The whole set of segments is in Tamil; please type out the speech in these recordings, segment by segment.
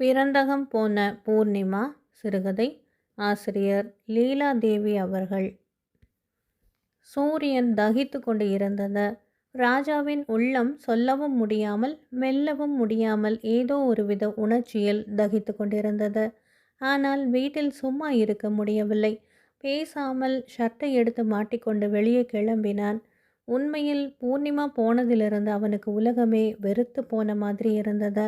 பிறந்தகம் போன பூர்ணிமா சிறுகதை ஆசிரியர் லீலாதேவி அவர்கள். சூரியன் தகித்து கொண்டு இருந்தது ராஜாவின் உள்ளம் சொல்லவும் முடியாமல் மெல்லவும் முடியாமல் ஏதோ ஒருவித உணர்ச்சியில் தகித்து கொண்டிருந்தது. ஆனால் வீட்டில் சும்மா இருக்க முடியவில்லை. பேசாமல் ஷர்ட்டை எடுத்து மாட்டிக்கொண்டு வெளியே கிளம்பினான். உண்மையில் பூர்ணிமா போனதிலிருந்து அவனுக்கு உலகமே வெறுத்து போன மாதிரி இருந்தது.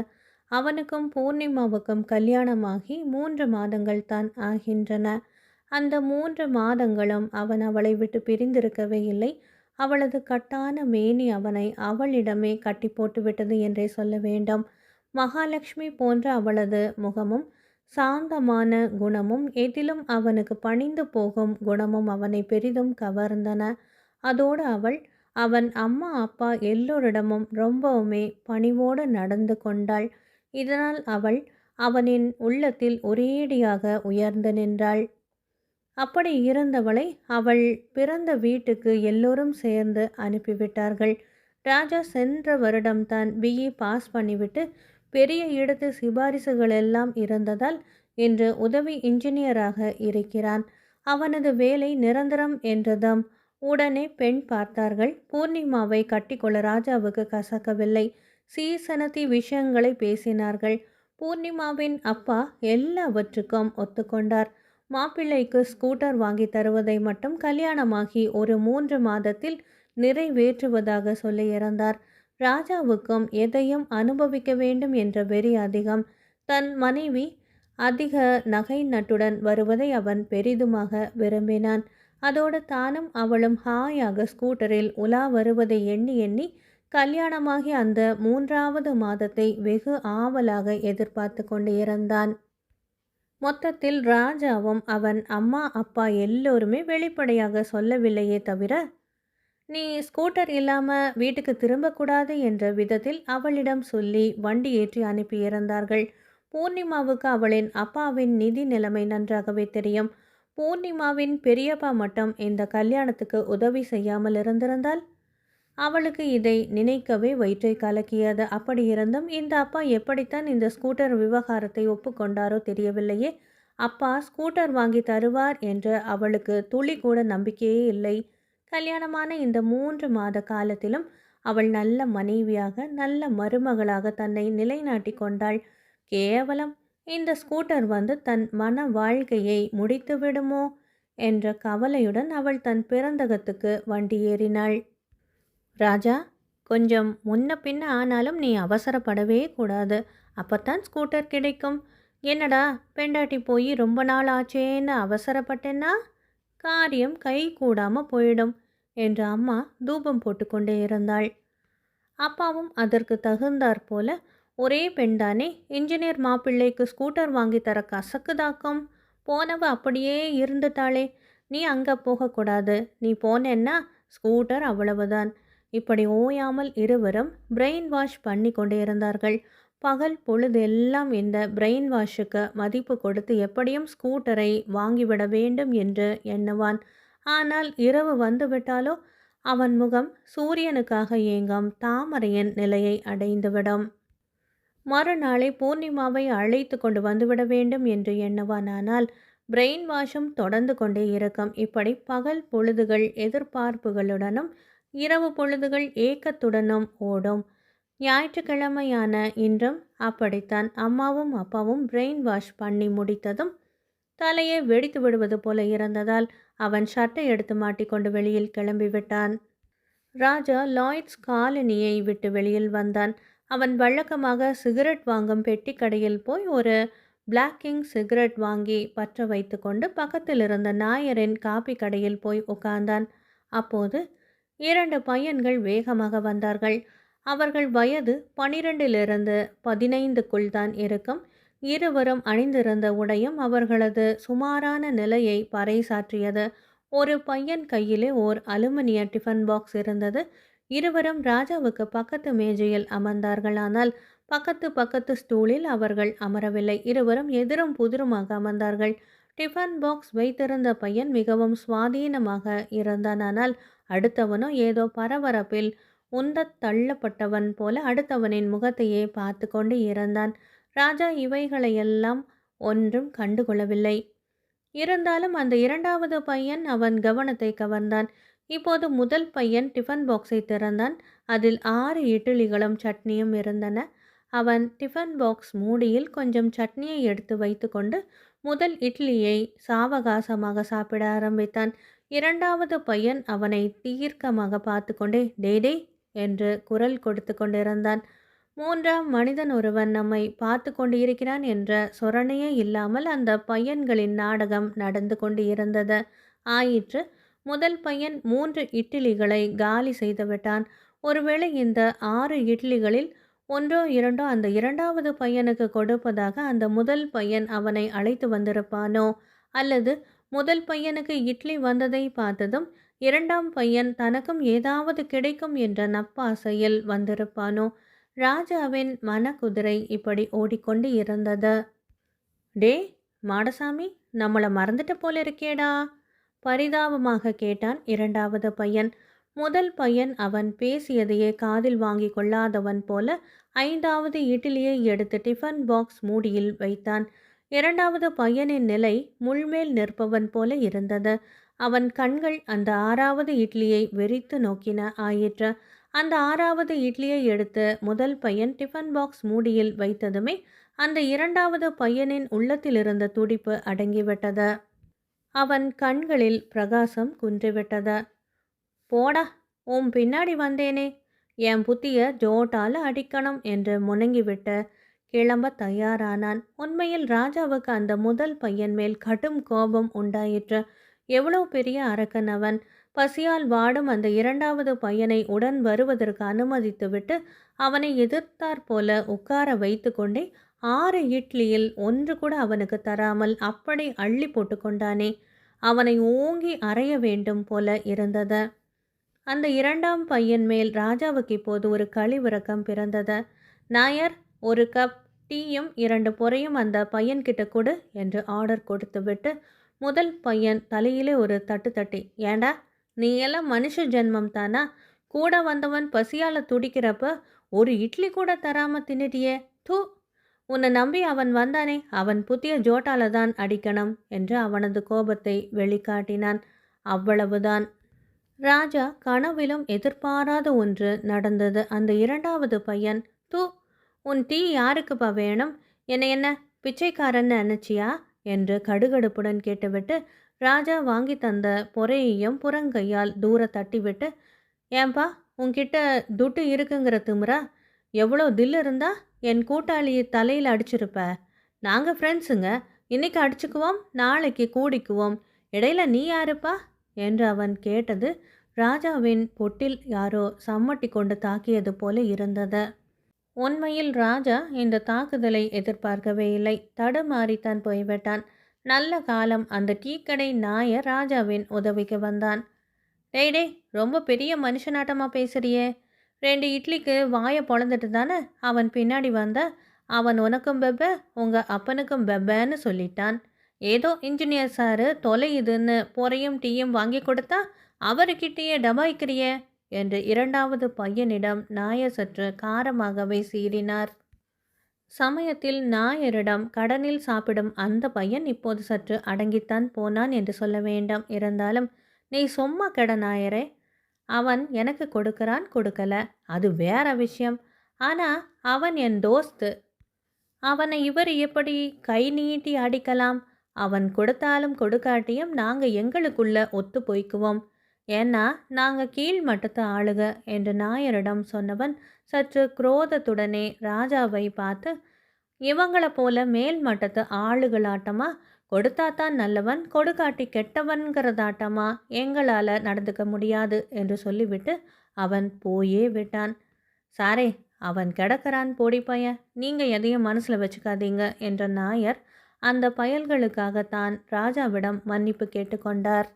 அவனுக்கும் பூர்ணிமாவுக்கும் கல்யாணமாகி மூன்று மாதங்கள் தான் ஆகின்றன. அந்த மூன்று மாதங்களும் அவன் அவளை விட்டு பிரிந்திருக்கவே இல்லை. அவளது கட்டான மேனி அவனை அவளிடமே கட்டி போட்டுவிட்டது என்றே சொல்ல வேண்டும். மகாலட்சுமி போன்ற அவளது முகமும் சாந்தமான குணமும் எதிலும் அவனுக்கு பணிந்து போகும் குணமும் அவனை பெரிதும் கவர்ந்தன. அதோடு அவள் அவன் அம்மா அப்பா எல்லோரிடமும் ரொம்பவுமே பணிவோடு நடந்து கொண்டாள். இதனால் அவள் அவனின் உள்ளத்தில் ஒரேடியாக உயர்ந்து நின்றாள். அப்படி இருந்தவளை அவள் பிறந்த வீட்டுக்கு எல்லோரும் சேர்ந்து அனுப்பிவிட்டார்கள். ராஜா சென்ற வருடம் தான் பிஇ e. பாஸ் பண்ணிவிட்டு பெரிய இடத்து சிபாரிசுகள் எல்லாம் இருந்ததால் இன்று உதவி இன்ஜினியராக இருக்கிறான். அவனது வேலை நிரந்தரம் என்றதும் உடனே பெண் பார்த்தார்கள். பூர்ணிமாவை கட்டிக்கொள்ள ராஜாவுக்கு கசக்கவில்லை. சீசனத்தி விஷயங்களை பேசினார்கள். பூர்ணிமாவின் அப்பா எல்லாவற்றுக்கும் ஒத்துக்கொண்டார். மாப்பிள்ளைக்கு ஸ்கூட்டர் வாங்கி தருவதை மட்டும் கல்யாணமாகி ஒரு மூன்று மாதத்தில் நிறைவேற்றுவதாக சொல்லி இறந்தார். ராஜாவுக்கும் எதையும் அனுபவிக்க வேண்டும் என்ற வெறி அதிகம். தன் மனைவி அதிக நகை நட்டுடன் வருவதை அவன் பெரிதுமாக விரும்பினான். அதோடு தானும் அவளும் ஹாயாக ஸ்கூட்டரில் உலா வருவதை எண்ணி எண்ணி கல்யாணமாகி அந்த மூன்றாவது மாதத்தை வெகு ஆவலாக எதிர்பார்த்து கொண்டு இருந்தான் மொத்தத்தில் ராஜாவும் அவன் அம்மா அப்பா எல்லோருமே வெளிப்படையாக சொல்லவில்லையே தவிர நீ ஸ்கூட்டர் இல்லாமல் வீட்டுக்கு திரும்பக்கூடாது என்ற விதத்தில் அவளிடம் சொல்லி வண்டி ஏற்றி அனுப்பியிருந்தார்கள் பூர்ணிமாவுக்கு அவளின் அப்பாவின் நிதி நிலைமை நன்றாகவே தெரியும். பூர்ணிமாவின் பெரியப்பா மட்டும் இந்த கல்யாணத்துக்கு உதவி செய்யாமல் இருந்திருந்தால் அவளுக்கு இதை நினைக்கவே வயிற்றை கலக்கியது. அப்படியிருந்தும் இந்த அப்பா எப்படித்தான் இந்த ஸ்கூட்டர் விவகாரத்தை ஒப்புக்கொண்டாரோ தெரியவில்லையே. அப்பா ஸ்கூட்டர் வாங்கி தருவார் என்று அவளுக்கு துளி கூட நம்பிக்கையே இல்லை. கல்யாணமான இந்த மூன்று மாத காலத்திலும் அவள் நல்ல மனைவியாக நல்ல மருமகளாக தன்னை நிலைநாட்டி கொண்டாள். கேவலம் இந்த ஸ்கூட்டர் வந்து தன் மன வாழ்க்கையை முடித்து விடுமோ என்ற கவலையுடன் அவள் தன் பிறந்தகத்துக்கு வண்டி ஏறினாள். ராஜா கொஞ்சம் முன்ன பின்ன ஆனாலும் நீ அவசரப்படவே கூடாது. அப்பத்தான் ஸ்கூட்டர் கிடைக்கும். என்னடா பெண்டாட்டி போய் ரொம்ப நாள் ஆச்சேன்னு அவசரப்பட்டேன்னா? காரியம் கை கூடாமல் போயிடும் என்று அம்மா தூபம் போட்டுக்கொண்டே இருந்தாள். அப்பாவும் அதற்கு தகுந்தாற் போல ஒரே பெண்தானே இன்ஜினியர் மாப்பிள்ளைக்கு ஸ்கூட்டர் வாங்கி தர கசக்குதாக்கம். போனவ அப்படியே இருந்துட்டாளே. நீ அங்கே போகக்கூடாது. நீ போனேன்னா ஸ்கூட்டர் அவ்வளவுதான். இப்படி ஓயாமல் இருவரும் பிரெயின் வாஷ் பண்ணி கொண்டே இருந்தார்கள். பகல் பொழுதெல்லாம் இந்த பிரெயின் வாஷுக்கு மதிப்பு கொடுத்து எப்படியும் ஸ்கூட்டரை வாங்கிவிட வேண்டும் என்று எண்ணுவான். ஆனால் இரவு வந்துவிட்டாலோ? அவன் முகம் சூரியனுக்காக ஏங்கும் தாமரையின் நிலையை அடைந்துவிடும். மறுநாளை பூர்ணிமாவை அழைத்து கொண்டு வந்துவிட வேண்டும் என்று எண்ணுவான். ஆனால் பிரெயின் வாஷும் தொடர்ந்து கொண்டே இருக்கும். இப்படி பகல் பொழுதுகள் எதிர்பார்ப்புகளுடனும் இரவு பொழுதுகள் ஏக்கத்துடனும் ஓடும். ஞாயிற்றுக்கிழமையான இன்றும் அப்படித்தான். அம்மாவும் அப்பாவும் பிரெயின் வாஷ் பண்ணி முடித்ததும் தலையை வெடித்து விடுவது போல இருந்ததால் அவன் ஷர்ட்டை எடுத்து மாட்டிக்கொண்டு வெளியில் கிளம்பிவிட்டான் ராஜா லாய்ட்ஸ் காலனியை விட்டு வெளியில் வந்தான். அவன் வழக்கமாக சிகரெட் வாங்கும் பெட்டி கடையில் போய் ஒரு பிளாக்கிங் சிகரெட் வாங்கி பற்ற வைத்து கொண்டு பக்கத்தில் இருந்த நாயரின் காப்பி கடையில் போய் உட்கார்ந்தான். அப்போது இரண்டு பையன்கள் வேகமாக வந்தார்கள். அவர்கள் வயது பனிரெண்டிலிருந்து பதினைந்துக்குள் தான் இருக்கும். இருவரும் அணிந்திருந்த உடையும் அவர்களது சுமாரான நிலையை பறைசாற்றியது. ஒரு பையன் கையிலே ஓர் அலுமினிய டிஃபன் பாக்ஸ் இருந்தது. இருவரும் ராஜாவுக்கு பக்கத்து மேஜையில் அமர்ந்தார்கள். ஆனால் பக்கத்து பக்கத்து ஸ்டூலில் அவர்கள் அமரவில்லை. இருவரும் எதிரும் புதிருமாக அமர்ந்தார்கள். டிஃபன் பாக்ஸ் வைத்திருந்த பையன் மிகவும் சுவாதீனமாக இருந்தான். ஆனால் அடுத்தவனோ ஏதோ பரபரப்பில் உந்தத் தள்ளப்பட்டவன் போல அடுத்தவனின் முகத்தையே பார்த்து கொண்டு இருந்தான் ராஜா இவைகளையெல்லாம் ஒன்றும் கண்டுகொள்ளவில்லை. இருந்தாலும் அந்த இரண்டாவது பையன் அவன் கவனத்தை கவர்ந்தான். இப்போது முதல் பையன் டிஃபன் பாக்ஸை திறந்தான். அதில் ஆறு இட்லிகளும் சட்னியும் இருந்தன. அவன் டிஃபன் பாக்ஸ் மூடியில் கொஞ்சம் சட்னியை எடுத்து வைத்துக்கொண்டு முதல் இட்லியை சாவகாசமாக சாப்பிட ஆரம்பித்தான். இரண்டாவது பையன் அவனை தீர்க்கமாக பார்த்து கொண்டே டே என்று குரல் கொடுத்து கொண்டிருந்தான். மூன்றாம் மனிதன் ஒருவன் நம்மை பார்த்து கொண்டிருக்கிறான் என்ற சொரணையே இல்லாமல் அந்த பையன்களின் நாடகம் நடந்து கொண்டு இருந்தது ஆயிற்று முதல் பையன் மூன்று இட்லிகளை காலி செய்து விட்டான். ஒருவேளை இந்த ஆறு இட்லிகளில் ஒன்றோ இரண்டோ அந்த இரண்டாவது பையனுக்கு கொடுப்பதாக அந்த முதல் பையன் அவனை அழைத்து வந்திருப்பானோ? அல்லது முதல் பையனுக்கு இட்லி வந்ததை பார்த்ததும் இரண்டாம் பையன் தனக்கும் ஏதாவது கிடைக்கும் என்ற நப்பாசையில் வந்திருப்பானோ? ராஜாவின் மனக்குதிரை இப்படி ஓடிக்கொண்டு இருந்தது. டே மாடசாமி நம்மளை மறந்துட்டு போல இருக்கேடா பரிதாபமாக கேட்டான் இரண்டாவது பையன். முதல் பையன் அவன் பேசியதையே காதில் வாங்கி கொள்ளாதவன் போல ஐந்தாவது இட்லியை எடுத்து டிஃபன் பாக்ஸ் மூடியில் வைத்தான். இரண்டாவது பையனின் நிலை முள்மேல் நிற்பவன் போல இருந்தது. அவன் கண்கள் அந்த ஆறாவது இட்லியை வெறித்து நோக்கின ஆயிற்று. அந்த ஆறாவது இட்லியை எடுத்து முதல் பையன் டிஃபன் பாக்ஸ் மூடியில் வைத்ததுமே அந்த இரண்டாவது பையனின் உள்ளத்தில் இருந்த துடிப்பு அடங்கிவிட்டது. அவன் கண்களில் பிரகாசம் குன்றிவிட்டது. போடா உன் பின்னாடி வந்தேனே. என் புத்திய ஜோட்டால அடிக்கணும் என்று முணங்கிவிட்டு கிளம்ப தயாரானான். உண்மையில் ராஜாவுக்கு அந்த முதல் பையன் மேல் கடும் கோபம் உண்டாயிற்று. எவ்வளோ பெரிய அரக்கன் அவன்? பசியால் வாடும் அந்த இரண்டாவது பையனை உடன் வருவதற்கு அனுமதித்துவிட்டு அவனை எதிர்த்தாற் போல உட்கார வைத்து கொண்டே ஆறு இட்லியில் ஒன்று கூட அவனுக்கு தராமல் அப்படி அள்ளி போட்டு கொண்டானே. அவனை ஓங்கி அறைய வேண்டும் போல இருந்தது. அந்த இரண்டாம் பையன் மேல் ராஜாவுக்கு இப்போது ஒரு கழிவிறக்கம் பிறந்தது. நாயர் ஒரு கப் டீயும் இரண்டு பொறையும் அந்த பையன்கிட்ட கொடு என்று ஆர்டர் கொடுத்துவிட்டு முதல் பையன் தலையிலே ஒரு தட்டு தட்டி ஏண்டா நீ எல்லாம் மனுஷ ஜென்மம் தானா? கூட வந்தவன் பசியால் துடிக்கிறப்ப ஒரு இட்லி கூட தராம தின்னுட்டியே தூ. உன்னை நம்பி அவன் வந்தானே அவன் புதிய ஜோட்டால தான் அடிக்கணும் என்று அவனது கோபத்தை வெளிக்காட்டினான். அவ்வளவுதான். ராஜா கனவிலும் எதிர்பாராத ஒன்று நடந்தது. அந்த இரண்டாவது பையன் தூ உன் டீ யாருக்குப்பா வேணும்? என்னை என்ன பிச்சைக்காரன்னு நினச்சியா? என்று கடுகடுப்புடன் கேட்டுவிட்டு ராஜா வாங்கி தந்த பொறையையும் புறங்கையால் தூர தட்டிவிட்டு ஏன்பா உன்கிட்ட துட்டு இருக்குங்கிற திமுறா எவ்வளோ தில் இருந்தா என் கூட்டாளி தலையில் அடிச்சிருப்ப? நாங்கள் ஃப்ரெண்ட்ஸுங்க இன்னைக்கு அடிச்சுக்குவோம் நாளைக்கு கூடிக்குவோம். இடையில நீ யாருப்பா? என்று அவன் கேட்டது ராஜாவின் பொட்டில் யாரோ சம்மட்டி கொண்டு தாக்கியது போல இருந்தது. உண்மையில் ராஜா இந்த தாக்குதலை எதிர்பார்க்கவே இல்லை. தடுமாறித்தான் போய்விட்டான். நல்ல காலம் அந்த டீக்கடை நாயர் ராஜாவின் உதவிக்கு வந்தான். டேய் டேய் ரொம்ப பெரிய மனுஷனாட்டமாக பேசுறியே. ரெண்டு இட்லிக்கு வாயை பொழந்துட்டு தானே? அவன் பின்னாடி வந்த அவன் உனக்கும் பெப்ப உங்கள் அப்பனுக்கும் பெப்பன்னு சொல்லிட்டான். ஏதோ இன்ஜினியர் சாரு தொலையுதுன்னு பொறையும் டீயும் வாங்கி கொடுத்தா அவர்கிட்டயே டபாய்க்கிறியே. என்று இரண்டாவது பையனிடம் நாயர் சற்று காரமாகவே சீறினார். சமயத்தில் நாயரிடம் கடனில் சாப்பிடும் அந்த பையன் இப்போது சற்று அடங்கித்தான் போனான் என்று சொல்ல வேண்டாம். இருந்தாலும் நீ சும்மா கெட நாயரே. அவன் எனக்கு கொடுக்கறான் கொடுக்கல. அது வேற விஷயம். ஆனால் அவன் என் தோஸ்து. அவனை இவர் எப்படி கை நீட்டி அடிக்கலாம்? அவன் கொடுத்தாலும் கொடுக்காட்டியும் நாங்கள் எங்களுக்குள்ள ஒத்து போய்க்குவோம். ஏன்னா நாங்கள் கீழ் மட்டத்து ஆளுக என்று நாயரிடம் சொன்னவன் சற்று குரோதத்துடனே ராஜாவை பார்த்து இவங்கள போல மேல் மட்டத்து ஆளுகளாட்டமா? கொடுத்தாத்தான் நல்லவன் கொடுக்காட்டி கெட்டவன்கிறதாட்டமா? எங்களால் நடந்துக்க முடியாது என்று சொல்லிவிட்டு அவன் போயே விட்டான். சாரே அவன் கிடக்கிறான் பொடி பையன் நீங்கள் எதையும் மனசில் வச்சுக்காதீங்க என்ற நாயர் அந்த பயல்களுக்காகத்தான் ராஜாவிடம் மன்னிப்பு கேட்டுக்கொண்டார்.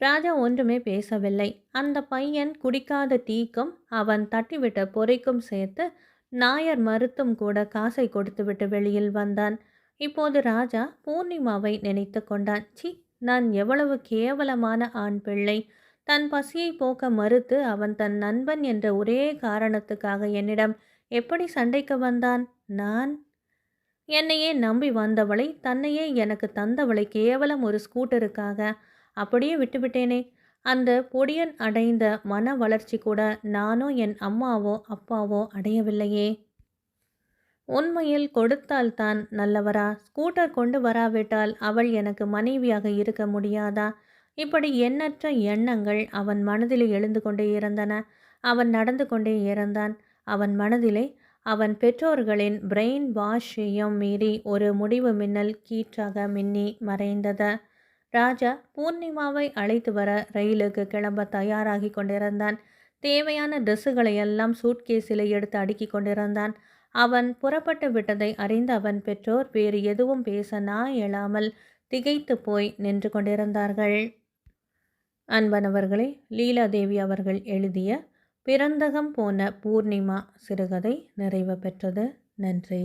ராஜா ஒன்றுமே பேசவில்லை. அந்த பையன் குடிக்காத டீக்கும் அவன் தட்டிவிட்ட பொறைக்கும் சேர்த்து நாயர் மறுத்தும் கூட காசை கொடுத்துவிட்டு வெளியில் வந்தான். இப்போது ராஜா பூர்ணிமாவை நினைத்து கொண்டான். சி நான் எவ்வளவு கேவலமான ஆண் பிள்ளை. தன் பசியை போக்க மறுத்து அவன் தன் நண்பன் என்ற ஒரே காரணத்துக்காக என்னிடம் எப்படி சண்டைக்கு வந்தான்? நான்? என்னையே நம்பி வந்தவளை தன்னையே எனக்கு தந்தவளை கேவலம் ஒரு ஸ்கூட்டருக்காக அப்படியே விட்டுவிட்டேனே. அந்த பொடியன் அடைந்த மன வளர்ச்சி கூட நானோ என் அம்மாவோ அப்பாவோ அடையவில்லையே. உண்மையில் கொடுத்தால்தான் நல்லவரா? ஸ்கூட்டர் கொண்டு வராவிட்டால் அவள் எனக்கு மனைவியாக இருக்க முடியாதா? இப்படி எண்ணற்ற எண்ணங்கள் அவன் மனதிலே எழுந்து கொண்டே இருந்தன அவன் நடந்து கொண்டே இருந்தான் அவன் மனதிலே அவன் பெற்றோர்களின் பிரெயின் வாஷையும் மீறி ஒரு முடிவு மின்னல் கீற்றாக மின்னி மறைந்தது. ராஜா பூர்ணிமாவை அழைத்து வர ரயிலுக்கு கிளம்ப தயாராகி கொண்டிருந்தான். தேவையான ட்ரெஸ்ஸுகளை எல்லாம் சூட்கேஸில் எடுத்து அடுக்கி கொண்டிருந்தான். அவன் புறப்பட்டு விட்டதை அறிந்த அவன் பெற்றோர் வேறு எதுவும் பேச நா எழாமல் திகைத்து போய் நின்று கொண்டிருந்தார்கள். அன்பனவர்களே லீலாதேவி அவர்கள் எழுதிய பிறந்தகம் போன பூர்ணிமா சிறுகதை நிறைவு பெற்றது. நன்றி.